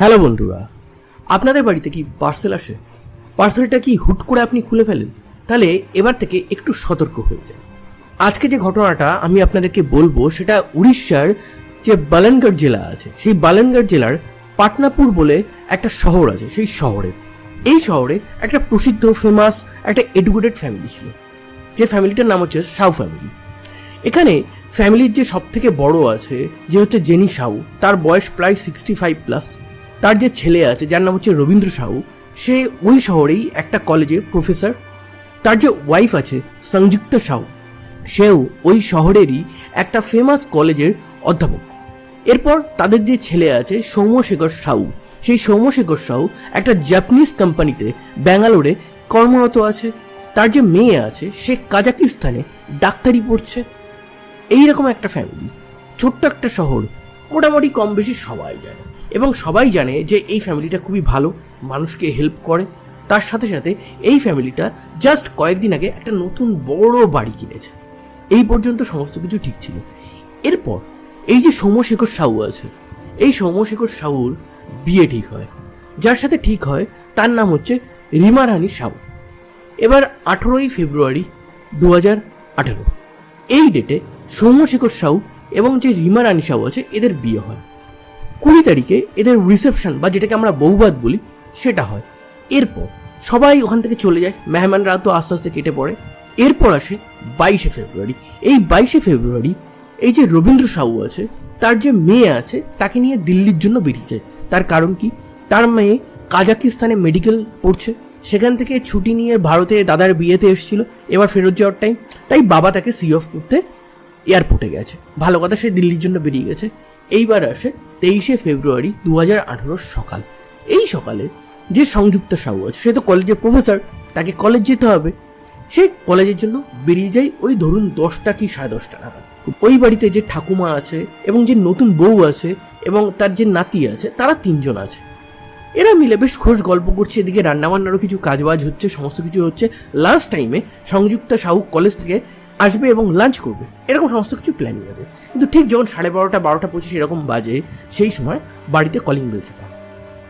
Hello বন্ধুরা, আপনাদের বাড়িতে কি পার্সেল আসে? পার্সেলটা কি হুট করে আপনি খুলে ফেলেন? তাহলে এবার থেকে একটু সতর্ক হয়ে যান। আজকে যে ঘটনাটা আমি আপনাদেরকে বলব, সেটা উড়িষ্যার যে বালানগড় জেলা আছে, সেই বালানগড় জেলার পাটনাপুর বলে একটা শহর আছে, সেই শহরে। এই শহরে একটা প্রসিদ্ধ ফেমাস একটা এডুকেটেড ফ্যামিলি ছিল। যে ফ্যামিলিটার নাম হচ্ছে সাউ ফ্যামিলি এখানে ফ্যামিলির যে সব থেকে বড় আছে, যে হচ্ছে জেনি সাউ তার বয়স প্রায় সিক্সটি ফাইভ প্লাস তার যে ছেলে আছে, যার নাম হচ্ছে রবীন্দ্র সাহু, সে ওই শহরেই একটা কলেজে প্রফেসর তার যে ওয়াইফ আছে, সংযুক্ত সাহু, সেও ওই শহরেরই একটা ফেমাস কলেজের অধ্যাপক। এরপর তাদের যে ছেলে আছে, সৌম্যশেখর সাউ সেই সৌম্যশেখর সাউ একটা জাপানিজ কোম্পানিতে ব্যাঙ্গালোরে কর্মরত আছে। তার যে মেয়ে আছে, সে কাজাকিস্তানে ডাক্তারি পড়ছে। এইরকম একটা ফ্যামিলি ছোট্ট একটা শহর, মোটামুটি কম বেশি সবাই জানে। এবং সবাই জানে যে এই ফ্যামিলিটা খুবই ভালো, মানুষকে হেল্প করে। তার সাথে সাথে এই ফ্যামিলিটা জাস্ট কয়েকদিন আগে একটা নতুন বড় বাড়ি কিনেছে। এই পর্যন্ত সমস্ত কিছু ঠিক ছিল। এরপর এই যে সৌম্যশেখর সাউ আছে, এই সৌম্যশেখর সাউর বিয়ে ঠিক হয়। যার সাথে ঠিক হয়, তার নাম হচ্ছে রিমা রানী সাউ এবার আঠেরোই ফেব্রুয়ারি দু হাজার আঠেরো। এই ডেটে সৌম্যশেখর সাউ এবং যে রিমা রানী সাউ আছে, এদের বিয়ে হয়। কুড়ি তারিখে এদের রিসেপশন বা যেটাকে আমরা বহুবাদ বলি, সেটা হয়। এরপর সবাই ওখান থেকে চলে যায়, মেহমানরা তো আস্তে আস্তে কেটে পড়ে। এরপর আসে বাইশে ফেব্রুয়ারি। এই বাইশে ফেব্রুয়ারি এই যে রবীন্দ্র সাহু আছে, তার যে মেয়ে আছে, তাকে নিয়ে দিল্লির জন্য বেরিয়ে যায় তার কারণ কি? তার মেয়ে কাজাকিস্তানে মেডিকেল পড়ছে। সেখান থেকে ছুটি নিয়ে ভারতে দাদার বিয়েতে এসেছিল, এবার ফেরত যাওয়ার টাইম তাই বাবা তাকে সি অফ করতে এয়ারপোর্টে গেছে। ভালো কথা, সে দিল্লির জন্য বেরিয়ে গেছে। এইবার আসে তেইশে ফেব্রুয়ারি দু হাজার সকাল। এই সকালে যে সংযুক্ত সাহু আছে, সে তো কলেজের প্রফেসর তাকে কলেজ যেতে হবে। সে কলেজের জন্য বেরিয়ে যায় ওই ধরুন দশটা কি সাড়ে দশটা নাগাদ। ওই বাড়িতে যে ঠাকুমা আছে এবং যে নতুন বউ আছে এবং তার যে নাতি আছে, তারা তিনজন আছে। এরা মিলে বেশ খোঁজ গল্প করছে, এদিকে রান্নাবান্নারও কিছু কাজবাজ হচ্ছে, সমস্ত কিছু হচ্ছে। লাস্ট টাইমে সংযুক্তা সাহু কলেজ থেকে আসবে এবং লাঞ্চ করবে। এরকম সমস্ত কিছু প্ল্যানিং আছে। কিন্তু ঠিক যখন সাড়ে বারোটা বারোটা পঁচিশ এরকম বাজে, সেই সময় বাড়িতে কলিং বেল চাপা।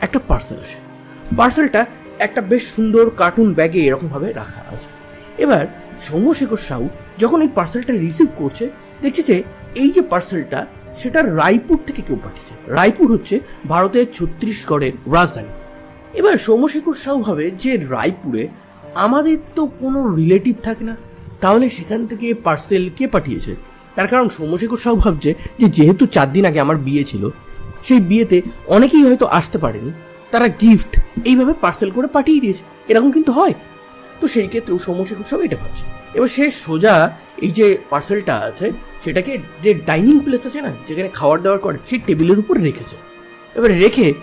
একটা পার্সেল আসে। পার্সেলটা একটা বেশ সুন্দর কার্টুন ব্যাগে এরকমভাবে রাখা আছে। এবার সৌম্যশেখর সাউ যখন এই পার্সেলটা রিসিভ করছে, দেখছে যে এই যে পার্সেলটা সেটা রায়পুর থেকে কেউ পাঠিয়েছে। রায়পুর হচ্ছে ভারতের ছত্তিশগড়ের রাজধানী। এবার সৌম্যশেখর সাউ ভাবে যে রায়পুরে আমাদের তো কোনো রিলেটিভ থাকে না। তাহলে সেখান থেকে পার্সেল কে পাঠিয়েছে? তার কারণ সৌম্যশেখর সাউ ভাবছে যে যেহেতু চার দিন আগে আমার বিয়ে ছিল, সেই বিয়েতে অনেকেই হয়তো আসতে পারেনি। তারা গিফট এইভাবে পার্সেল করে পাঠিয়ে দিয়েছে। এরকম কিন্তু হয়। তো সেই ক্ষেত্রেও সৌম্যশেখর সাউ এটা ভাবছে। এবার সে সোজা এই যে পার্সেলটা আছে, সেটাকে যে ডাইনিং প্লেস আছে না, যেখানে খাবার দাবার করে, সেই টেবিলের উপর রেখেছে। এবার রেখে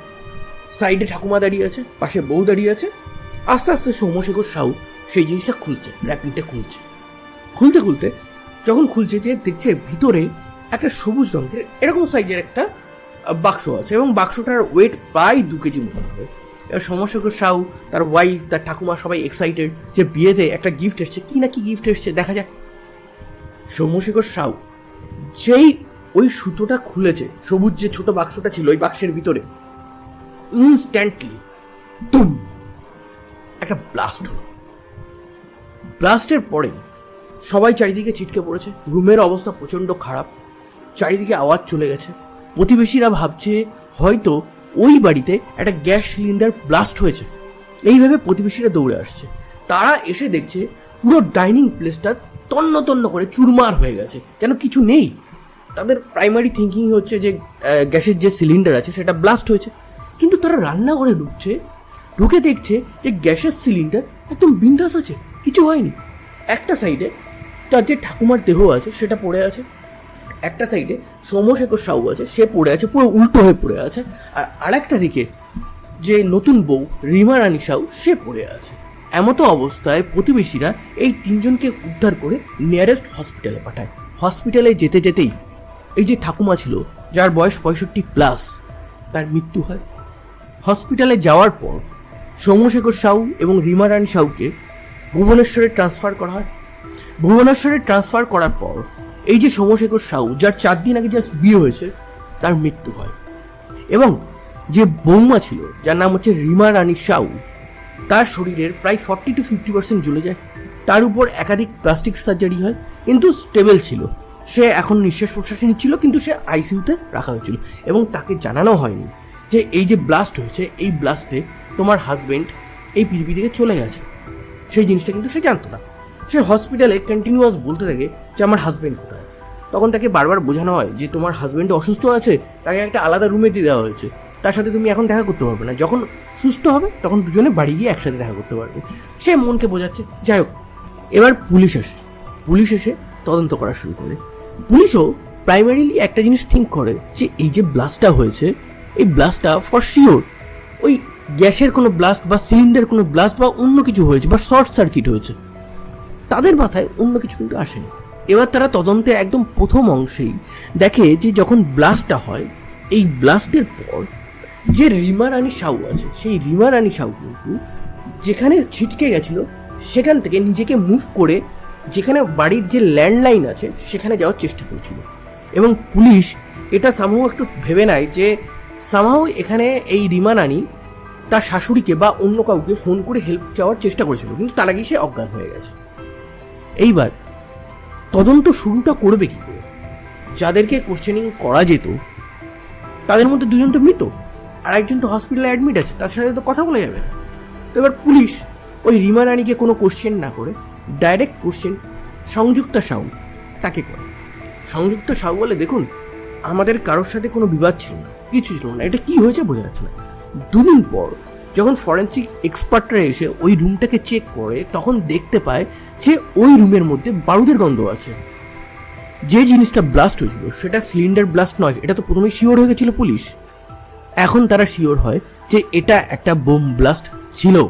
সাইডে ঠাকুমা দাঁড়িয়ে আছে, পাশে বউ দাঁড়িয়ে আছে। আস্তে আস্তে সৌম্যশেখর সাউ সেই জিনিসটা খুলছে র্যাপিংটা খুলছে। খুলতে খুলতে যখন খুলছে যে দেখছে ভিতরে একটা সবুজ রঙের এরকম সাইজের একটা বাক্স আছে এবং বাক্সটার ওয়েট প্রায় দু কেজি মতন হবে। এবার সমস্যাকর সাউ, তার ওয়াইফ তার ঠাকুমা সবাই এক্সাইটেড যে বিয়েতে একটা গিফট এসছে। কি না কি গিফট এসছে? দেখা যাক। সৌম্যশেখর সাউ, যেই ওই সুতোটা খুলেছে, সবুজ যে ছোট বাক্সটা ছিল ওই বাক্সের ভিতরে ইনস্ট্যান্টলি একটা ব্লাস্ট হলো। ব্লাস্টের পরে সবাই চারিদিকে ছিটকে পড়েছে। রুমের অবস্থা প্রচণ্ড খারাপ। চারিদিকে আওয়াজ চলে গেছে। প্রতিবেশীরা ভাবছে হয়তো ওই বাড়িতে একটা গ্যাস সিলিন্ডার ব্লাস্ট হয়েছে। এইভাবে প্রতিবেশীরা দৌড়ে আসছে। তারা এসে দেখছে পুরো ডাইনিং প্লেসটা তন্ন তন্ন করে চুরমার হয়ে গেছে। যেন কিছু নেই। তাদের প্রাইমারি থিঙ্কিং হচ্ছে যে গ্যাসের যে সিলিন্ডার আছে সেটা ব্লাস্ট হয়েছে। কিন্তু তারা রান্নাঘরে ঢুকছে। ঢুকে দেখছে যে গ্যাসের সিলিন্ডার একদম বিন্দাস আছে। কিছু হয়নি। একটা সাইডে তার যে ঠাকুমার দেহ আছে সেটা পড়ে আছে, একটা সাইডে সৌম্যশেখর সাউ আছে, সে পড়ে আছে, পুরো উল্টো হয়ে পড়ে আছে, আর আরেকটা দিকে যে নতুন বউ রিমা রানী সাউ সে পড়ে আছে। এমতো অবস্থায় প্রতিবেশীরা এই তিনজনকে উদ্ধার করে নিয়ারেস্ট হসপিটালে পাঠায়। হসপিটালে যেতে যেতেই এই যে ঠাকুমা ছিল, যার বয়স পঁয়ষট্টি প্লাস তার মৃত্যু হয়। হসপিটালে যাওয়ার পর সৌম্যশেখর সাউ এবং রিমা রানী সাউকে ভুবনেশ্বরে ট্রান্সফার করা হয়। ভুবনেশ্বরে ট্রান্সফার করার পর, এই যে সৌম্যশেখর সাউ যার চার দিন আগে জাস্ট বিয়ে হয়েছে, তার মৃত্যু হয়। এবং যে বৌমা ছিল, যার নাম হচ্ছে রিমা রানী সাউ তার শরীরের প্রায় ফর্টি টু ফিফটি পার্সেন্ট জ্বলে যায়। তার উপর একাধিক প্লাস্টিক সার্জারি হয়, কিন্তু স্টেবল ছিল। সে এখন নিঃশ্বাস প্রশ্বাসে নিচ্ছিল কিন্তু সে আইসিইউতে রাখা হয়েছিল। এবং তাকে জানানো হয়নি যে এই যে ব্লাস্ট হয়েছে, এই ব্লাস্টে তোমার হাজবেন্ড এই পৃথিবী থেকে চলে গেছে। সেই জিনিসটা কিন্তু সে জানতো না। সে হসপিটালে কন্টিনিউয়াস বলতে থাকে যে আমার হাজব্যান্ড কোথায়। তখন তাকে বারবার বোঝানো হয় যে তোমার হাজবেন্ড অসুস্থ আছে, তাকে একটা আলাদা রুমে দিয়ে দেওয়া হয়েছে। তার সাথে তুমি এখন দেখা করতে পারবে না। যখন সুস্থ হবে, তখন দুজনে বাড়ি গিয়ে একসাথে দেখা করতে পারবে। সে মনকে বোঝাচ্ছে, যাই হোক, এবার পুলিশ আসে। পুলিশ এসে তদন্ত করা শুরু করে। পুলিশও প্রাইমারিলি একটা জিনিস থিঙ্ক করে যে এই যে ব্লাস্টটা হয়েছে, এই ব্লাস্টটা ফর শিওর ওই গ্যাসের কোনো ব্লাস্ট বা সিলিন্ডার কোনো ব্লাস্ট বা অন্য কিছু হয়েছে বা শর্ট সার্কিট হয়েছে। তাদের মাথায় অন্য কিছু কিন্তু আসেনি। এবার তারা তদন্তের একদম প্রথম অংশেই দেখে যে যখন ব্লাস্টটা হয়, এই ব্লাস্টের পর যে রিমা রানী সাউ আছে, সেই রিমা রানী সাউ কিন্তু যেখানে ছিটকে গেছিল, সেখান থেকে নিজেকে মুভ করে যেখানে বাড়ির যে ল্যান্ডলাইন আছে, সেখানে যাওয়ার চেষ্টা করেছিল। এবং পুলিশ এটা সামহাও একটু ভেবে নেয় যে সামহাও এখানে এই রিমা রানী তার শাশুড়িকে বা অন্য কাউকে ফোন করে হেল্প চাওয়ার চেষ্টা করেছিল, কিন্তু তার আগেই সে অজ্ঞান হয়ে গেছে। এইবার তদন্ত শুরুটা করবে কি করে? যাদেরকে কোশ্চেনিং করা যেত, তাদের মধ্যে দুজন তো মৃত, আর একজন তো হসপিটালে অ্যাডমিট আছে, তার সাথে তো কথা বলা যাবে না। তো এবার পুলিশ ওই রিমা রানীকে কোনো কোশ্চেন না করে ডাইরেক্ট কোশ্চেন সংযুক্তা সাউ তাকে করে। সংযুক্ত সাউ বলে, দেখুন, আমাদের কারোর সাথে কোনো বিবাদ ছিল না, কিছু ছিল না, এটা কি হয়েছে বোঝা যাচ্ছে না। দুদিন পর যখন ফরেন্সিক এক্সপার্টরা এসে ওই রুমটাকে চেক করে, তখন দেখতে পায় যে ওই রুমের মধ্যে বারুদের গন্ধ আছে। যে জিনিসটা ব্লাস্ট হয়েছিল, সেটা সিলিন্ডার ব্লাস্ট নয়, এটা তো প্রথমেই শিওর হয়ে গেছিল পুলিশ এখন তারা শিওর হয় যে এটা একটা বোম ব্লাস্ট ছিল।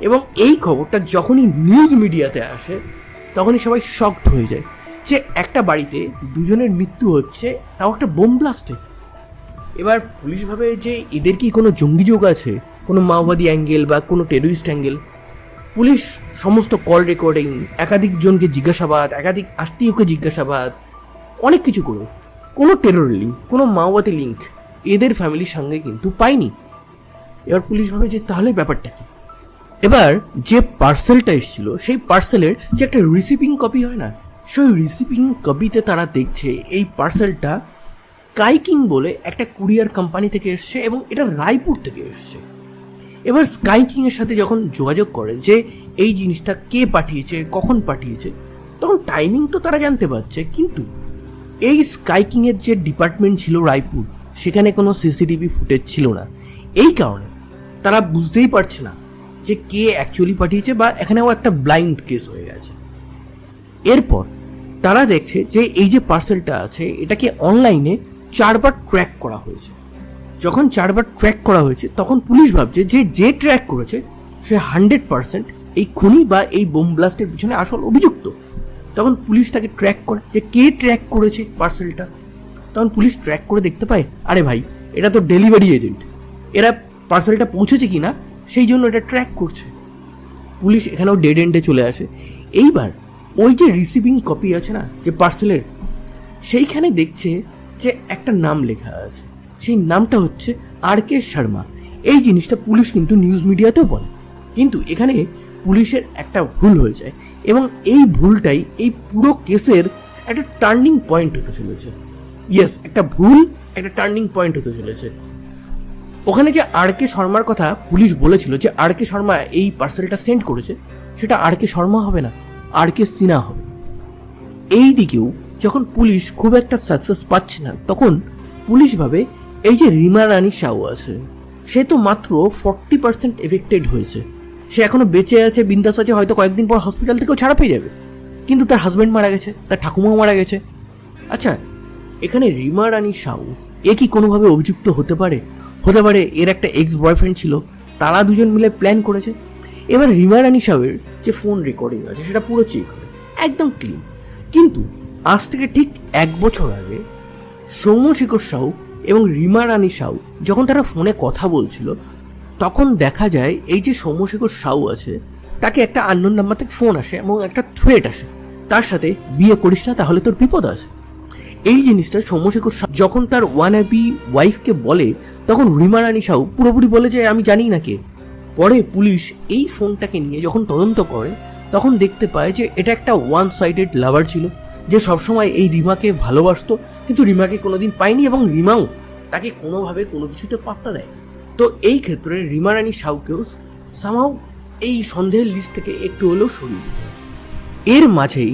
এবং এই খবরটা যখনই নিউজ মিডিয়াতে আসে, তখনই সবাই শকড হয়ে যায় যে একটা বাড়িতে দুজনের মৃত্যু হচ্ছে, তাও একটা বোম ব্লাস্টে এবার পুলিশ ভাবে যে এদের কি কোনো জঙ্গি যোগ আছে? কোনো মাওবাদী অ্যাঙ্গেল বা কোনো টেরোরিস্ট অ্যাঙ্গেল? পুলিশ সমস্ত কল রেকর্ডিং একাধিক জনকে জিজ্ঞাসাবাদ, একাধিক আত্মীয়কে জিজ্ঞাসাবাদ, অনেক কিছু করে। কোনো টেরর লিঙ্ক কোনো মাওবাদী লিঙ্ক এদের ফ্যামিলির সঙ্গে কিন্তু পায়নি। এবার পুলিশ ভাবে যে তাহলে ব্যাপারটা কি? এবার যে পার্সেলটা এসেছিল, সেই পার্সেলের যে একটা রিসিপিং কপি হয় না, সেই রিসিপিং কপিতে তারা দেখছে এই পার্সেলটা স্কাই কিং বলে একটা কুরিয়ার কোম্পানি থেকে এসছে এবং এটা রায়পুর থেকে এসছে। এবার স্কাই কিংয়ের সাথে যখন যোগাযোগ করে যে এই জিনিসটা কে পাঠিয়েছে, কখন পাঠিয়েছে, তখন টাইমিং তো তারা জানতে পারছে, কিন্তু এই স্কাই কিংয়ের যে ডিপার্টমেন্ট ছিল রায়পুর, সেখানে কোনো সিসিটিভি ফুটেজ ছিল না। এই কারণে তারা বুঝতেই পারছে না যে কে অ্যাকচুয়ালি পাঠিয়েছে বা এখানেও একটা ব্লাইন্ড কেস হয়ে গেছে। এরপর তারা দেখছে যে এই যে পার্সেলটা আছে, এটাকে অনলাইনে চারবার ট্র্যাক করা হয়েছে। যখন চারবার ট্র্যাক করা হয়েছে, তখন পুলিশ ভাবছে যে যে ট্র্যাক করেছে, সে হান্ড্রেড পার্সেন্ট এই খুনি বা এই বোম ব্লাস্টের পিছনে আসল অভিযুক্ত। তখন পুলিশ তাকে ট্র্যাক করে যে কে ট্র্যাক করেছে পার্সেলটা তখন পুলিশ ট্র্যাক করে দেখতে পায়, আরে ভাই, এটা তো ডেলিভারি এজেন্ট এরা পার্সেলটা পৌঁছেছে কি না সেই জন্য এটা ট্র্যাক করছে। পুলিশ এখানেও ডেড এন্ডে চলে আসে। এইবার ওই যে রিসিভিং কপি আছে না, যে পার্সেলের সেইখানে দেখছে যে একটা নাম লেখা আছে। সেই নামটা হচ্ছে আর কে শর্মা। এই জিনিসটা পুলিশ কিন্তু নিউজ মিডিয়াতেও বলে। কিন্তু এখানে পুলিশের একটা ভুল হয়ে যায় এবং এই ভুলটাই এই পুরো কেসের একটা টার্নিং পয়েন্ট হতে চলেছে। ইয়েস একটা ভুল, একটা টার্নিং পয়েন্ট হতে চলেছে। ওখানে যে আর কে শর্মার কথা পুলিশ বলেছিল যে আর কে শর্মা এই পার্সেলটা সেন্ড করেছে, সেটা আর কে শর্মা হবে না। আর কে সিনহা হবে। এই দিকেও যখন পুলিশ খুব একটা সাকসেস পাচ্ছে না, তখন পুলিশ ভাবে এই যে রিমা রানী সাউ আছে, সে তো মাত্র ফর্টি পার্সেন্ট এফেক্টেড হয়েছে। সে এখনও বেঁচে আছে, বিন্দাস আছে, হয়তো কয়েকদিন পর হসপিটাল থেকেও ছাড়া পেয়ে যাবে। কিন্তু তার হাজব্যান্ড মারা গেছে, তার ঠাকুমাও মারা গেছে। আচ্ছা এখানে রিমা রানী সাউ এ কি কোনোভাবে অভিযুক্ত হতে পারে? হতে পারে এর একটা এক্স বয়ফ্রেন্ড ছিল, তারা দুজন মিলে প্ল্যান করেছে। এবার রিমা রানী সাউয়ের যে ফোন রেকর্ডিং আছে, সেটা পুরো চেক হয় একদম ক্লিন কিন্তু আজ থেকে ঠিক এক বছর আগে সৌম্যশেখর সাউ এবং রিমা রানী সাউ যখন তারা ফোনে কথা বলছিল, তখন দেখা যায় এই যে সৌম্যশেখর সাউ আছে, তাকে একটা আননোন নাম্বার থেকে ফোন আসে এবং একটা থ্রেট আসে। তার সাথে বিয়ে করিস না, তাহলে তোর বিপদ আছে। এই জিনিসটা সৌম্যশেখর যখন তার ওয়ান হ্যাপি ওয়াইফকে বলে, তখন রিমা রানী সাউ পুরোপুরি বলে যে, আমি জানি না কে। পরে পুলিশ এই ফোনটাকে নিয়ে যখন তদন্ত করে, তখন দেখতে পায় যে এটা একটা ওয়ান সাইডেড লাভার ছিল, যে সবসময় এই রিমাকে ভালোবাসতো, কিন্তু রিমাকে কোনোদিন পায়নি এবং রিমাও তাকে কোনোভাবে কোনো কিছুতে পাত্তা দেয় তো এই ক্ষেত্রে রিমা রানী সাউকেও সামাও এই সন্দেহের লিস্ট থেকে একটু হলেও সরিয়ে দিতে এর মাঝেই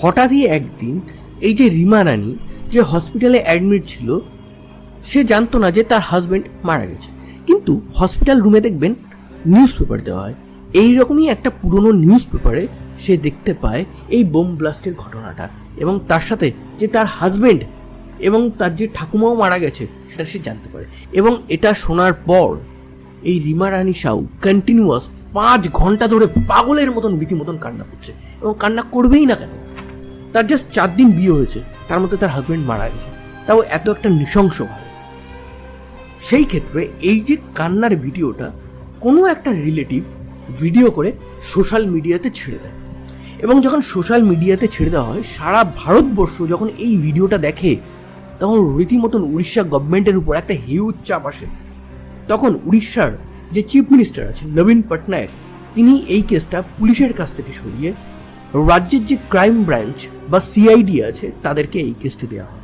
হঠাৎই একদিন এই যে রিমা রানী যে হসপিটালে অ্যাডমিট ছিল, সে জানতো না যে তার হাজবেন্ড মারা গেছে। কিন্তু হসপিটাল রুমে দেখবেন নিউজ পেপার দেওয়া হয়। এই রকমই একটা পুরনো নিউজ পেপারে সে দেখতে পায় এই বোম ব্লাস্টের ঘটনাটা এবং তার সাথে যে তার হাজবেন্ড এবং তার যে ঠাকুমাও মারা গেছে সেটা সে জানতে পারে। এবং এটা শোনার পর এই রিমা রানী সাউ কন্টিনিউয়াস পাঁচ ঘণ্টা ধরে পাগলের মতন রীতিমতন কান্না করছে এবং কান্না করবেই না কেন? তার জাস্ট চার দিন বিয়ে হয়েছে, তার মধ্যে তার হাজবেন্ড মারা গেছে, তাও এত একটা নৃশংস নৃশংসভাবে সেই ক্ষেত্রে এই যে কান্নার ভিডিওটা কোনো একটা রিলেটিভ ভিডিও করে সোশ্যাল মিডিয়াতে ছেড়ে দেয়। এবং যখন সোশ্যাল মিডিয়াতে ছেড়ে দেওয়া হয়, সারা ভারতবর্ষ যখন এই ভিডিওটা দেখে, তখন রীতিমতন উড়িষ্যা গভর্নমেন্টের উপর একটা হিউজ চাপ আসে। তখন উড়িষ্যার যে চিফ মিনিস্টার আছেন, নবীন পটনায়ক, তিনি এই কেসটা পুলিশের কাছ থেকে সরিয়ে রাজ্যের যে ক্রাইম ব্রাঞ্চ বা সিআইডি আছে, তাদেরকে এই কেসটি দেওয়া হয়।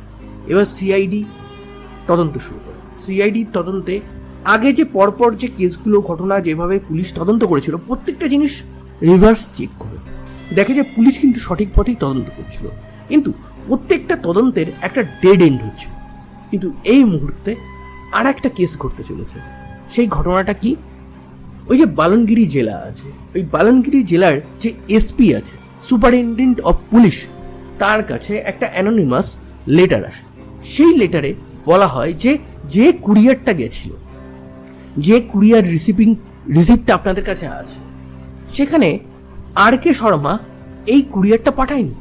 এবার সিআইডি তদন্ত শুরু করে। সিআইডি তদন্তে আগে যে পরপর যে কেসগুলো, ঘটনা যেভাবে পুলিশ তদন্ত করেছিল, প্রত্যেকটা জিনিস রিভার্স চেক করে। দেখে যে পুলিশ কিন্তু সঠিক পথেই তদন্ত করছিল। কিন্তু প্রত্যেকটা তদন্তের একটা ডেড এন্ড হচ্ছে। কিন্তু এই মুহূর্তে আর একটা কেস ঘটতে চলেছে। সেই ঘটনাটা কি? ওই যে বালনগিরি জেলা আছে। ওই বালনগিরি জেলার যে এসপি আছে সুপারিনটেন্ডেন্ট অফ পুলিশ তার কাছে একটা অ্যানোনিমাস লেটার আসে। সেই লেটারে বলা হয় যে যে কুরিয়ারটা গেছিল যে কুরিয়ার রিসিপিং রিসিপ্টটা আপনাদের কাছে আছে, সেখানে আর কে শর্মা এই কুরিয়ারটা পাঠায়নি।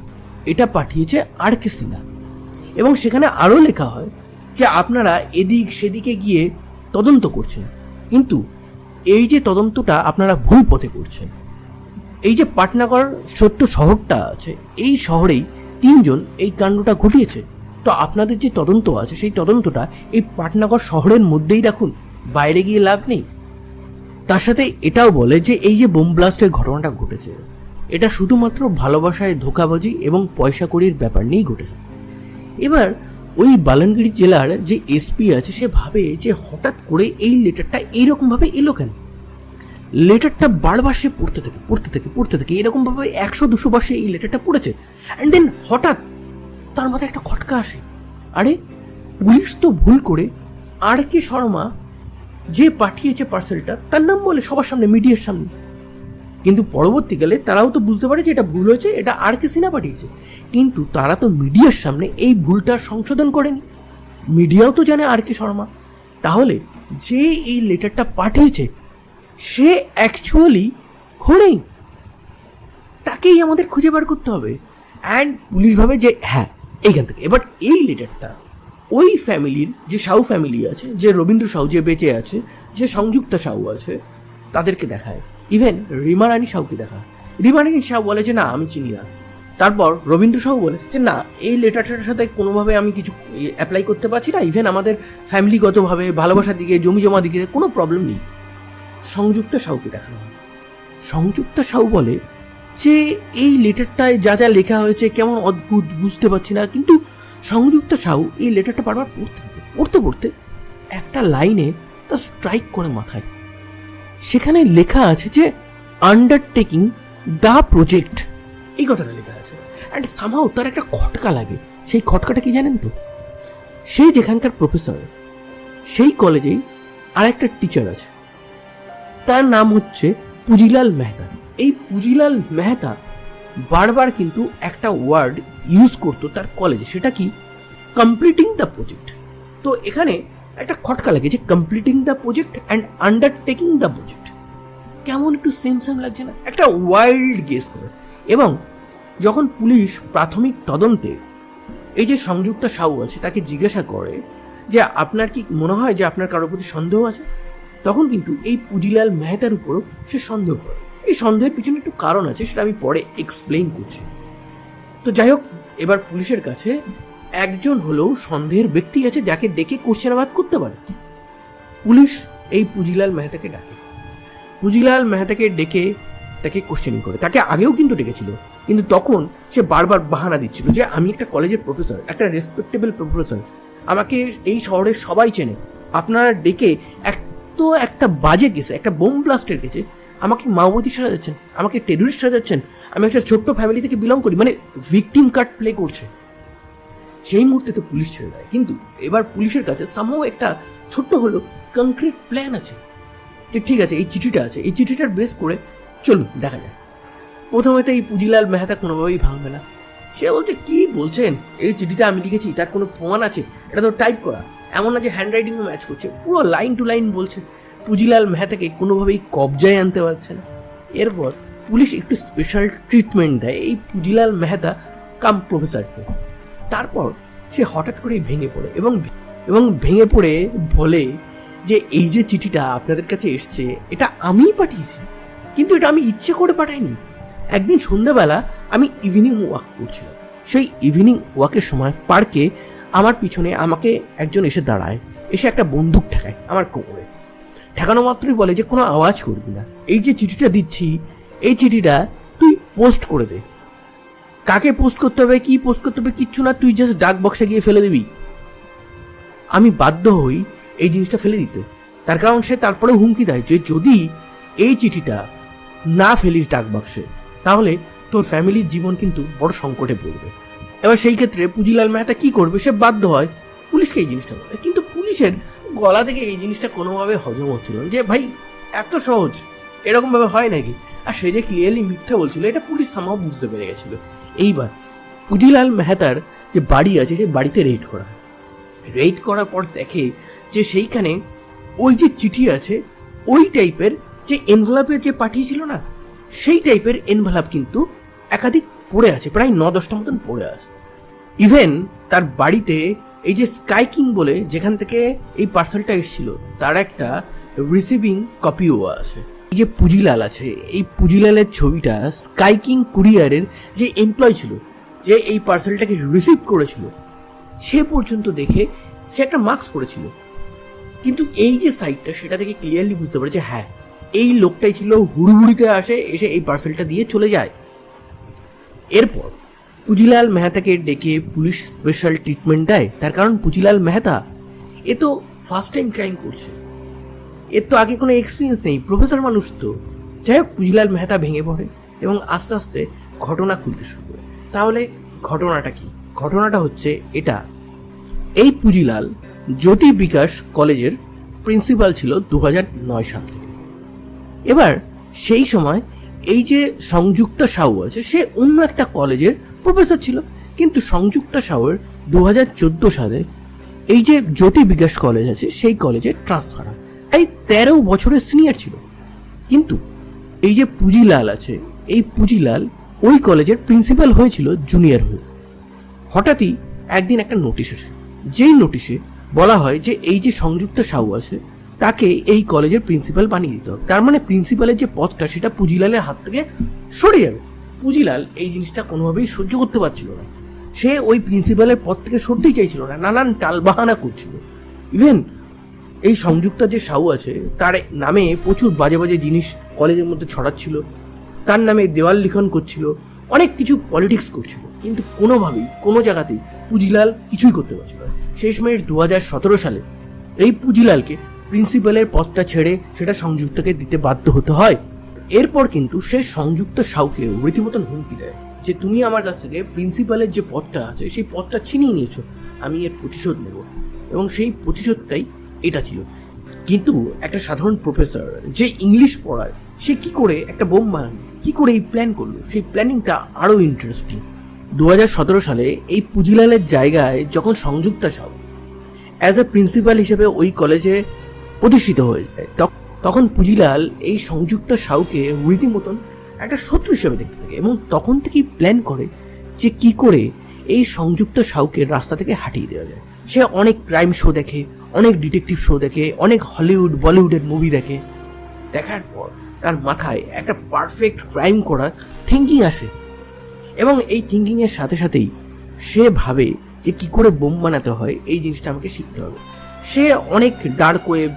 এটা পাঠিয়েছে আর কে সিনহা। এবং সেখানে আরও লেখা হয় যে আপনারা এদিক সেদিকে গিয়ে তদন্ত করছেন। কিন্তু এই যে তদন্তটা আপনারা ভুল পথে করছেন, এই যে পাটনাগর সত্য শহরটা আছে, এই শহরেই তিনজন এই কাণ্ডটা ঘটিয়েছে। তো আপনাদের যে তদন্ত আছে, সেই তদন্তটা এই পাটনাগর শহরের মধ্যেই রাখুন। বাইরে গিয়ে লাভ নেই? তার সাথে এটাও বলে যে এই যে বোম ব্লাস্টের ঘটনাটা ঘটেছে, এটা শুধুমাত্র ভালোবাসায় ধোকাবাজি এবং পয়সা কড়ির ব্যাপার নিয়েই ঘটেছে। এবার ওই বালানগিরি জেলার যে এসপি আছে, সে ভাবে যে হঠাৎ করে এই লেটারটা এইরকমভাবে এলো কেন? লেটারটা বারবার সে পড়তে থাকে পড়তে থাকে পড়তে থাকে, এরকমভাবে একশো দুশো বার সে এই লেটারটা পড়েছে। অ্যান্ড দেন হঠাৎ তার মাথায় একটা খটকা আসে। আরে, পুলিশ তো ভুল করে আর কে শর্মা যে পাঠিয়েছে পার্সেলটা তার নাম বলে সবার সামনে মিডিয়ার সামনে। কিন্তু পরবর্তীকালে তারাও তো বুঝতে পারে যে এটা ভুল হয়েছে, এটা আর কে সিনা পাঠিয়েছে। কিন্তু তারা তো মিডিয়ার সামনে এই ভুলটা সংশোধন করেনি। মিডিয়াও তো জানে আর কে শর্মা। তাহলে যে এই লেটারটা পাঠিয়েছে, সে অ্যাকচুয়ালি খোঁড়েই তাকেই আমাদের খুঁজে বার করতে হবে। অ্যান্ড পুলিশ ভাবে যে হ্যাঁ এইখান থেকে। এবার এই লেটারটা ওই ফ্যামিলির যে সাউ ফ্যামিলি আছে, যে রবীন্দ্র সাউ যে বেঁচে আছে, যে সংযুক্তা সাউ আছে, তাদেরকে দেখায়। ইভেন রিমা রানী সাউকে দেখায়। রিমা রানী সাউ বলে যে, না, আমি চিনি না। তারপর রবীন্দ্র সাউ বলে যে, না, এই লেটারটার সাথে কোনোভাবে আমি কিছু অ্যাপ্লাই করতে পারছি না। ইভেন আমাদের ফ্যামিলিগতভাবে ভালোবাসার দিকে জমি জমা দিকে, কোনো প্রবলেম নেই। সংযুক্ত সাউকে দেখানো হয়। সংযুক্ত সাউ বলে যে, এই লেটারটায় যা যা লেখা হয়েছে, কেমন অদ্ভুত, বুঝতে পারছি না। কিন্তু সংযুক্ত সাহু এই লেটারটা বারবার পড়তে থাকে, পড়তে পড়তে একটা লাইনে তা স্ট্রাইক করে মাথায়। সেখানে লেখা আছে যে আন্ডারটেকিং দ্য প্রজেক্ট এই কথাটা লেখা আছে। অ্যান্ড সামহাও তার একটা খটকা লাগে। সেই খটকাটা কি জানেন তো? সে যেখানকার প্রফেসর সেই কলেজেই আরেকটা টিচার আছে। তার নাম হচ্ছে পুজিলাল মেহতা। এই পুজিলাল মেহতা বারবার কিন্তু একটা ওয়ার্ড ইউজ করতো তার কলেজে সেটা কি? কমপ্লিটিং দ্য প্রজেক্ট তো এখানে একটা খটকা লাগে যে completing the project and undertaking the project কেমন একটু সেম সেম লাগছে না? একটা ওয়াইল্ড গেস করে। এবং যখন পুলিশ প্রাথমিক তদন্তে এই যে সংযুক্ত সাউ আছে, তাকে জিজ্ঞাসা করে যে আপনার কি মনে হয় যে আপনার কারোর প্রতি সন্দেহ আছে? তখন কিন্তু এই পুজিলাল মেহতার উপরও সে সন্দেহ করে। এই সন্দেহের পিছনে একটু কারণ আছে, সেটা আমি পরে এক্সপ্লেইন করছি। তো যাই হোক এবার পুলিশের কাছে একজন হলেও সন্দেহের ব্যক্তি আছে যাকে ডেকে কোশ্চেনাবাদ করতে পারে। পুলিশ এই পুজিলাল মেহতাকে ডাকে। পুজিলাল মেহতাকে ডেকে তাকে কোশ্চেনিং করে। তাকে আগেও কিন্তু ডেকেছিল, কিন্তু তখন সে বারবার বাহানা দিচ্ছিল যে, আমি একটা কলেজের প্রফেসর একটা রেসপেক্টেবল প্রফেসর আমাকে এই শহরের সবাই চেনে। আপনারা ডেকে এত একটা বাজে গেছে একটা বোম ব্লাস্টের গেছে আমাকে মাওবাদী সাজাচ্ছেন আমাকে টেররিস্ট সাজাচ্ছেন আমি একটা ছোট্ট ফ্যামিলি থেকে বিলং করি মানে ভিকটিম কার্ড প্লে করছে। সেই মুহূর্তে তো পুলিশ ছেড়ে দেয়, কিন্তু এবার পুলিশের কাছে সামহাও একটা ছোট্ট হলো কংক্রিট প্ল্যান আছে। যে ঠিক আছে, এই চিঠিটা আছে, এই চিঠিটার বেস করে চলুন, দেখা যায় প্রথমে তো এই পুজিলাল মেহতা কোনোভাবেই ভাঙবে না। সে বলছে, কি বলছেন? এই চিঠিটা আমি লিখেছি, তার কোনো প্রমাণ আছে? এটা তো টাইপ করা। এমন না যে হ্যান্ড রাইটিংও ম্যাচ করছে, পুরো লাইন টু লাইন বলছে। পুজিলাল মেহতাকে কোনোভাবেই কবজায় আনতে পারছে না। এরপর পুলিশ একটু স্পেশাল ট্রিটমেন্ট দেয় এই পুজিলাল মেহতা কাম প্রফেসরকে তারপর সে হঠাৎ করেই ভেঙে পড়ে এবং এবং ভেঙে পড়ে বলে যে এই যে চিঠিটা আপনাদের কাছে এসছে, এটা আমিই পাঠিয়েছি। কিন্তু এটা আমি ইচ্ছে করে পাঠাইনি। একদিন সন্ধ্যাবেলা আমি ইভিনিং ওয়াক করছিলাম। সেই ইভিনিং ওয়াকের সময় পার্কে আমার পিছনে আমাকে একজন এসে দাঁড়ায়। এসে একটা বন্দুক ঠেকায় আমার কোমরে। ঠেকানো মাত্রই বলে যে কোনো আওয়াজ করবি না। এই যে চিঠিটা দিচ্ছি, এই চিঠিটা তুই পোস্ট করে দে। কাকে পোস্ট করতে হবে, কি পোস্ট করতে হবে কিচ্ছু না, তুই জাস্ট ডাক বক্সে গিয়ে ফেলে দিবি। আমি বাধ্য হই এই জিনিসটা ফেলে দিতে। তার কারণ সে তারপরে হুমকি দেয় যে যদি এই চিঠিটা না ফেলিস ডাক বাক্সে তাহলে তোর ফ্যামিলির জীবন কিন্তু বড় সংকটে পড়বে। এবার সেই ক্ষেত্রে পুঁজিলাল মেহতা কি করবে সে বাধ্য হয়। পুলিশকে এই জিনিসটা বলে। কিন্তু পুলিশের গলা থেকে এই জিনিসটা কোনোভাবে হজম হচ্ছিল যে ভাই, এত সহজ, এরকমভাবে হয় নাকি? আর সে যে ক্লিয়ারলি মিথ্যা বলছিল, এটা পুলিশ থামাও বুঝতে পেরে গেছিল। এইবার, পুজিলাল মেহতার যে বাড়ি আছে সেই বাড়িতে রেড করা রেড করার পর দেখে যে সেইখানে ওই যে চিঠি আছে, ওই টাইপের যে এনভেলাপে যে পাঠিয়েছিল না, সেই টাইপের এনভেলাপ কিন্তু একাধিক পড়ে আছে, প্রায় ন দশটা মতন পড়ে আছে। ইভেন তার বাড়িতে এই যে স্কাই কিং বলে যেখান থেকে এই পার্সেলটা এসেছিল, তার একটা রিসিভিং কপিও আছে। এই যে পুঁজিলাল আছে, এই পুঁজিলালের ছবিটা স্কাই কিং কুরিয়ারের যে এমপ্লয় ছিল, যে এই পার্সেলটাকে রিসিভ করেছিল, সে পর্যন্ত দেখে সে একটা মাস্ক পরেছিল কিন্তু এই যে সাইটটা সেটা থেকে ক্লিয়ারলি বুঝতে পারে যে হ্যাঁ এই লোকটাই ছিল হুড়ুহুড়িতে আসে, এসে এই পার্সেলটা দিয়ে চলে যায়। এরপর পুজিলাল মেহতাকে ডেকে পুলিশ স্পেশাল ট্রিটমেন্ট দেয়। তার কারণ পুজিলাল মেহতা, এ তো ফার্স্ট টাইম ক্রাইম করছে। এর তো আগে কোনো এক্সপিরিয়েন্স নেই প্রফেসর মানুষ তো। যাই হোক, পুজিলাল মেহতা ভেঙে পড়ে এবং আস্তে আস্তে ঘটনা খুলতে শুরু করে। তাহলে ঘটনাটা কি? ঘটনাটা হচ্ছে এটা। এই পুজিলাল জ্যোতি বিকাশ কলেজের প্রিন্সিপাল ছিল দু নয় সাল থেকে। এবার সেই সময় এই যে সংযুক্তা সাউ আছে, সে অন্য একটা কলেজের প্রফেসর ছিল। কিন্তু সংযুক্তা সাউয়ের দু হাজার চোদ্দ সালে এই যে জ্যোতি বিকাশ কলেজ আছে, সেই কলেজে ট্রান্সফার হয়। এই তেরো বছরের সিনিয়র ছিল। কিন্তু এই যে পুঁজিলাল আছে, এই পুঁজিলাল ওই কলেজের প্রিন্সিপাল হয়েছিল জুনিয়র হয়ে। হঠাৎই একদিন একটা নোটিশ আসে। যেই নোটিশে বলা হয় যে এই যে সংযুক্ত সাউ আছে তাকে এই কলেজের প্রিন্সিপাল বানিয়ে দিতে হবে। তার মানে প্রিন্সিপালের যে পথটা, সেটা পুঁজিলালের হাত থেকে সরে যাবে। পুঁজিলাল এই জিনিসটা কোনোভাবেই সহ্য করতে পারছিল না। সে ওই প্রিন্সিপালের পথ থেকে সরতেই চাইছিল না, নানান টালবাহানা করছিল। ইভেন এই সংযুক্তা যে সাউ আছে, তার নামে প্রচুর বাজে বাজে জিনিস কলেজের মধ্যে ছড়াচ্ছিল। তার নামে দেওয়াল লিখন করছিল, অনেক কিছু পলিটিক্স করছিল। কিন্তু কোনোভাবেই, কোনো জায়গাতেই পুঁজিলাল কিছুই করতে পারছিল না। শেষ মেশ দু হাজার সতেরো সালে এই পুজিলালকে প্রিন্সিপালের পদটা ছেড়ে সেটা সংযুক্তকে দিতে বাধ্য হতে হয়। এরপর কিন্তু সে সংযুক্ত সাউকে রীতিমতন হুমকি দেয় যে, তুমি আমার কাছ থেকে প্রিন্সিপালের যে পদটা আছে, সেই পদটা ছিনিয়ে নিয়েছো। আমি এর প্রতিশোধ নেব। এবং সেই প্রতিশোধটাই এটা ছিল। কিন্তু একটা সাধারণ প্রফেসর যে ইংলিশ পড়ায়, সে কি করে একটা বোম বানালো? কি করে এই প্ল্যান করল? সেই প্ল্যানিংটা আরও ইন্টারেস্টিং। দু হাজার সতেরো সালে এই পুজিলালের জায়গায় যখন Sanjukta Shaw as a principal হিসেবে ওই কলেজে প্রতিষ্ঠিত হয়ে যায়। তখ- তখন পুজিলাল এই সংযুক্ত সাউকে রীতিমতন একটা শত্রু হিসেবে দেখতে থাকে এবং তখন থেকেই প্ল্যান করে যে কি করে এই সংযুক্ত সাউকে রাস্তা থেকে হাঁটিয়ে দেওয়া যায়। সে অনেক ক্রাইম শো দেখে, অনেক ডিটেকটিভ শো দেখে, অনেক হলিউড বলিউডের মুভি দেখে। দেখার পর তার মাথায় একটা পারফেক্ট ক্রাইম করার থিঙ্কিং আসে এবং এই থিঙ্কিংয়ের সাথে সাথেই সে ভাবে যে কি করে বোম বানাতে হয়, এই জিনিসটা আমাকে শিখতে হবে। সে অনেক ডার্ক ওয়েব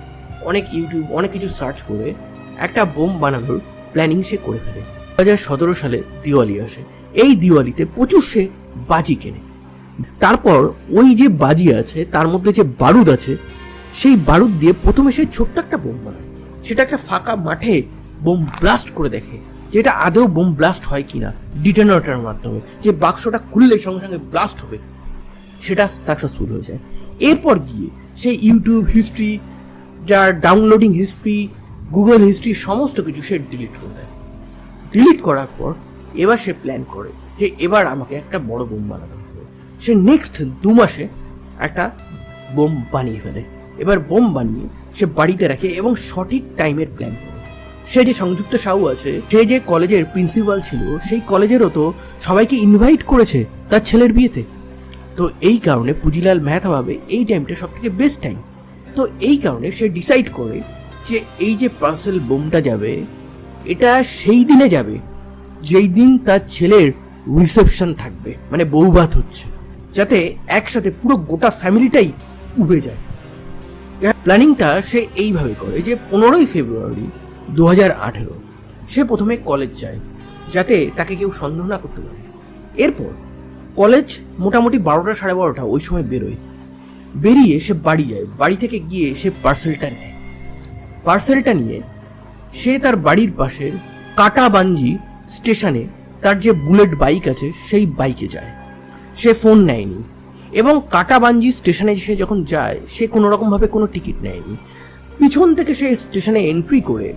অনেক ইউটিউব, অনেক কিছু সার্চ করে একটা বোম বানানোর প্ল্যানিং সে করে ফেলে। দু হাজার সতেরো সালে দিওয়ালি আসে। এই দিওয়ালিতে প্রচুর সে বাজি কেনে। তারপর ওই যে বাজি আছে, তার মধ্যে যে বারুদ আছে, সেই বারুদ দিয়ে প্রথমে সে ছোট্ট একটা বোম বানায়। সেটা একটা ফাঁকা মাঠে বোম ব্লাস্ট করে দেখে, যেটা আদৌ বোম ব্লাস্ট হয় কিনা ডিটেনারেটার মাধ্যমে, যে বাক্সটা খুললে সঙ্গে সঙ্গে ব্লাস্ট হবে, সেটা সাকসেসফুল হয়ে যায়। এরপর গিয়ে সে ইউটিউব হিস্ট্রি যার ডাউনলোডিং হিস্ট্রি গুগল হিস্ট্রি সমস্ত কিছু সে ডিলিট করে দেয়। ডিলিট করার পর এবার সে প্ল্যান করে যে এবার আমাকে একটা বড় বোম বানাতে হবে। সে নেক্সট দু মাসে একটা বোম বানিয়ে ফেলে। এবার বোম বানিয়ে সে বাড়িতে রাখে এবং সঠিক টাইমের প্ল্যান করে। সে যে সংযুক্ত সাহু আছে, সে যে কলেজের প্রিন্সিপাল ছিল, সেই কলেজেরও তো সবাইকে ইনভাইট করেছে তার ছেলের বিয়েতে। তো এই কারণে পুজিলাল মেহতা ভাবে এই টাইমটা সব থেকে বেস্ট টাইম তো এই কারণে সে ডিসাইড করে যে এই যে পার্সেল বোমটা যাবে, এটা সেই দিনে যাবে, যেই দিন তার ছেলের রিসেপশন থাকবে মানে বৌভাত হচ্ছে, যাতে একসাথে পুরো গোটা ফ্যামিলিটাই উবে যায়। প্ল্যানিংটা সে এইভাবে করে যে পনেরোই ফেব্রুয়ারি দু হাজার আঠেরো সে প্রথমে কলেজ যায়, যাতে তাকে কেউ সন্দেহ না করতে পারে। এরপর কলেজ মোটামুটি বারোটা সাড়ে বারোটা ওই সময় বেরোয়। বেরিয়ে সে বাড়ি যায়। বাড়ি থেকে গিয়ে সে পার্সেলটা নেয়। পার্সেলটা নিয়ে সে তার বাড়ির পাশের কাটাবাঞ্জি স্টেশনে তার যে বুলেট বাইক আছে, সেই বাইকে যায়। সে ফোন নেয়নি এবং কাটাবাঞ্জি স্টেশনে সে যখন যায়, সে কোনো রকমভাবে কোনো টিকিট নেয়নি। পিছন থেকে সে স্টেশনে এন্ট্রি করে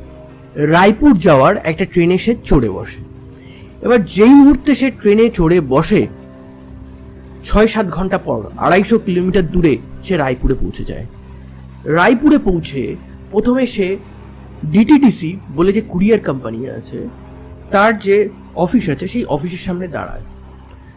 রায়পুর যাওয়ার একটা ট্রেনে সে চড়ে বসে। এবার যেই মুহূর্তে সে ট্রেনে চড়ে বসে ছয় সাত ঘণ্টা পর আড়াইশো কিলোমিটার দূরে সে রায়পুরে পৌঁছে যায়। রায়পুরে পৌঁছে প্রথমে সে ডিটিডিসি বলে যে কুরিয়ার কোম্পানি আছে, তার যে অফিস আছে সেই অফিসের সামনে দাঁড়ায়।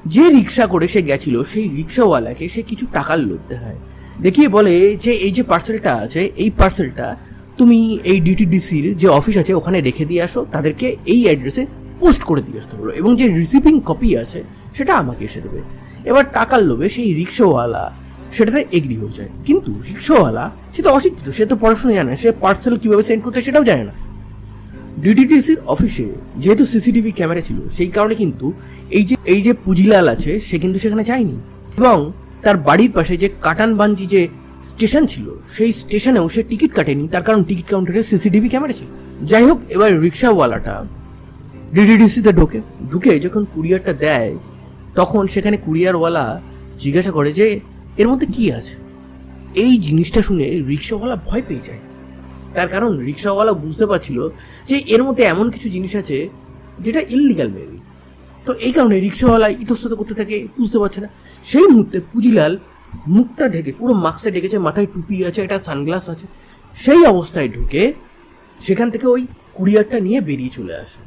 যে রিক্সা করে সে গেছিল, সেই রিক্সাওয়ালাকে সে কিছু টাকার লোভ দেখায়। দেখিয়ে বলে যে এই যে পার্সেলটা আছে, এই পার্সেলটা তুমি এই ডিটিডিসির যে অফিস আছে ওখানে রেখে দিয়ে আসো, তাদেরকে এই অ্যাড্রেসে পোস্ট করে দিয়ে আসতে বলো। এবং যে রিসিভিং কপি আছে, সেটা আমাকে এসে দেবে। এবার টাকার লোভে সেই রিক্সাওয়ালা সেটাতে এগ্রি হয়ে যায়। কিন্তু রিক্সাওয়ালা, সে তো অশিক্ষিত, সে তো পড়াশোনা জানে সে পার্সেল কীভাবে সেন্ড করতে সেটাও জানে না। ডিডিটিসির অফিসে যেহেতু সিসিটিভি ক্যামেরা ছিল, সেই কারণে কিন্তু এই যে এই যে পুজিলাল আছে, সে কিন্তু সেখানে যায়নি। এবং তার বাড়ির পাশে যে কাটানবাঞ্জি যে স্টেশন ছিল, সেই স্টেশনেও সে টিকিট কাটেনি, তার কারণ টিকিট কাউন্টারে সিসিটিভি ক্যামেরা ছিল। যাই হোক, এবার রিক্সাওয়ালাটা ডিডিডিসিতে ঢোকে। ঢুকে যখন কুরিয়ারটা দেয় তখন সেখানে কুরিয়ারওয়ালা জিজ্ঞাসা করে যে, এর মধ্যে কি আছে? এই জিনিসটা শুনে রিক্সাওয়ালা ভয় পেয়ে যায়। তার কারণ রিক্সাওয়ালা বুঝতে পারছিল যে এর মধ্যে এমন কিছু জিনিস আছে যেটা ইললিগাল মেবি তো এই কারণে রিক্সাওয়ালা ইতস্তত করতে থাকে, বুঝতে পারছে না। সেই মুহূর্তে পুজিলাল মুখটা ঢেকে, পুরো মাস্কটা ঢেকেছে, মাথায় টুপি আছে, একটা সানগ্লাস আছে, সেই অবস্থায় ঢুকে সেখান থেকে ওই কুরিয়ারটা নিয়ে বেরিয়ে চলে আসে।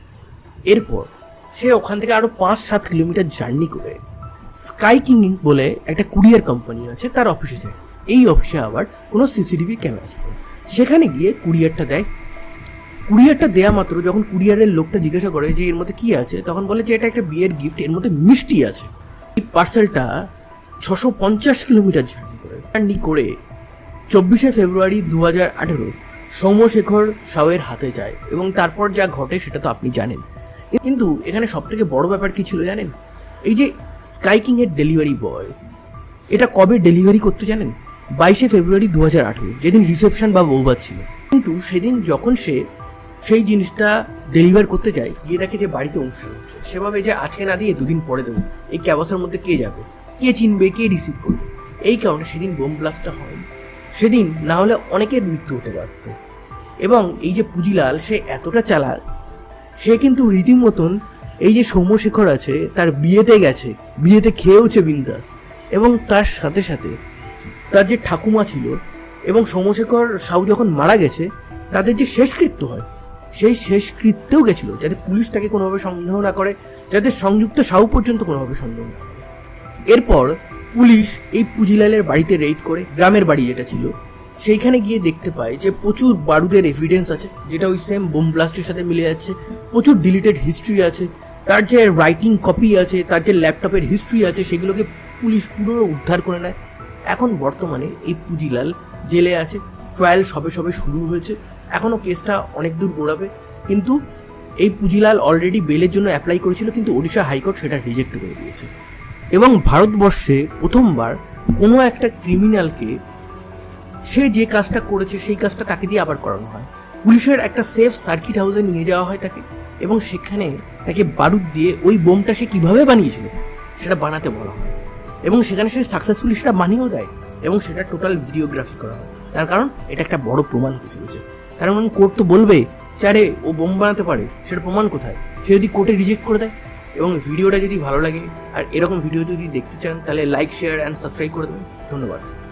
এরপর সে ওখান থেকে আরও পাঁচ সাত কিলোমিটার জার্নি করে স্কাই কিং বলে একটা কুরিয়ার কোম্পানি আছে, তার অফিসে যায় এই অফিসে আবার কোনো সিসিটিভি ক্যামেরা ছিল। সেখানে গিয়ে কুরিয়ারটা দেয়। কুরিয়ারটা দেয়া মাত্র যখন কুরিয়ারের লোকটা জিজ্ঞাসা করে যে এর মধ্যে কি আছে, তখন বলে যে এটা একটা বিয়ের গিফট এর মধ্যে মিষ্টি আছে। এই পার্সেলটা ছশো পঞ্চাশ কিলোমিটার জার্নি করে। জার্নি করে চব্বিশে ফেব্রুয়ারি দু হাজার আঠেরো সৌম্যশেখর সাউয়ের হাতে যায় এবং তারপর যা ঘটে সেটা তো আপনি জানেন। কিন্তু এখানে সব থেকে বড় ব্যাপার কি ছিল জানেন? এই যে স্কাই কিংয়ের ডেলিভারি বয়, এটা কবে ডেলিভারি করতে জানেন? বাইশে ফেব্রুয়ারি দু হাজার আঠেরো, যেদিন রিসেপশন বা বৌভাত ছিল। কিন্তু সেদিন যখন সে সেই জিনিসটা ডেলিভার করতে যায়, গিয়ে দেখে যে বাড়িতে অনুষ্ঠান হচ্ছে, সেভাবে যে আজকে না দিয়ে দুদিন পরে দেবো, এই ক্যাবাসের মধ্যে কে যাবে? কে চিনবে, কে রিসিভ করবে? এই কারণে সেদিন বোম ব্লাস্টটা হয়। সেদিন না হলে অনেকের মৃত্যু হতে পারত। এবং এই যে পুঁজিলাল, সে এতটা চালাক সে কিন্তু রীতিমতন এই যে সৌম্যশেখর আছে, তার বিয়েতে গেছে, বিয়েতে খেয়েওছে বিন্দাস। এবং তার সাথে সাথে তার যে ঠাকুমা ছিল এবং সৌম্যশেখর সাউ যখন মারা গেছে, তাদের যে শেষকৃত্য হয়, সেই শেষকৃত্যেও গেছিল, যাতে পুলিশ তাকে কোনোভাবে সন্দেহ না করে, যাতে সংযুক্ত সাউ পর্যন্ত কোনোভাবে সন্দেহ না এরপর পুলিশ এই পুজিলালের বাড়িতে রেড করে, গ্রামের বাড়ি যেটা ছিল সেইখানে গিয়ে দেখতে পাই যে প্রচুর বারুদের এভিডেন্স আছে, যেটা ওই সেম বোম ব্লাস্টের সাথে মিলে যাচ্ছে, প্রচুর ডিলিটেড হিস্ট্রি আছে, তার যে রাইটিং কপি আছে, তার যে ল্যাপটপের হিস্ট্রি আছে, সেগুলোকে পুলিশ পুরো উদ্ধার করে নেয়। এখন বর্তমানে এই পুঁজিলাল জেলে আছে ট্রায়াল সবে সবে শুরু হয়েছে এখনও কেসটা অনেক দূর গোড়াবে, কিন্তু এই পুঁজিলাল অলরেডি বেলের জন্য অ্যাপ্লাই করেছিল, কিন্তু ওড়িশা হাইকোর্ট সেটা রিজেক্ট করে দিয়েছে। এবং ভারতবর্ষে প্রথমবার কোনো একটা ক্রিমিনালকে সে যে কাজটা করেছে, সেই কাজটা তাকে দিয়ে আবার করানো হয়। পুলিশের একটা সেফ সার্কিট হাউসে নিয়ে যাওয়া হয় তাকে এবং সেখানে তাকে বারুদ দিয়ে ওই বোমটা সে কীভাবে বানিয়েছিল সেটা বানাতে বলা হয়। এবং সেখানে সে সাকসেসফুলি সেটা বানিয়েও দেয় এবং সেটা টোটাল ভিডিওগ্রাফি করা হয়। তার কারণ এটা একটা বড় প্রমাণ হতে চলেছে। তার মানে কোর্ট তো বলবে আরে ও বোম বানাতে পারে সেটা প্রমাণ কোথায়? সে যদি কোর্টে রিজেক্ট করে দেয় এবং ভিডিওটা যদি ভালো লাগে, আর এরকম ভিডিও যদি দেখতে চান, তাহলে লাইক শেয়ার অ্যান্ড সাবস্ক্রাইব করে দেবেন। ধন্যবাদ।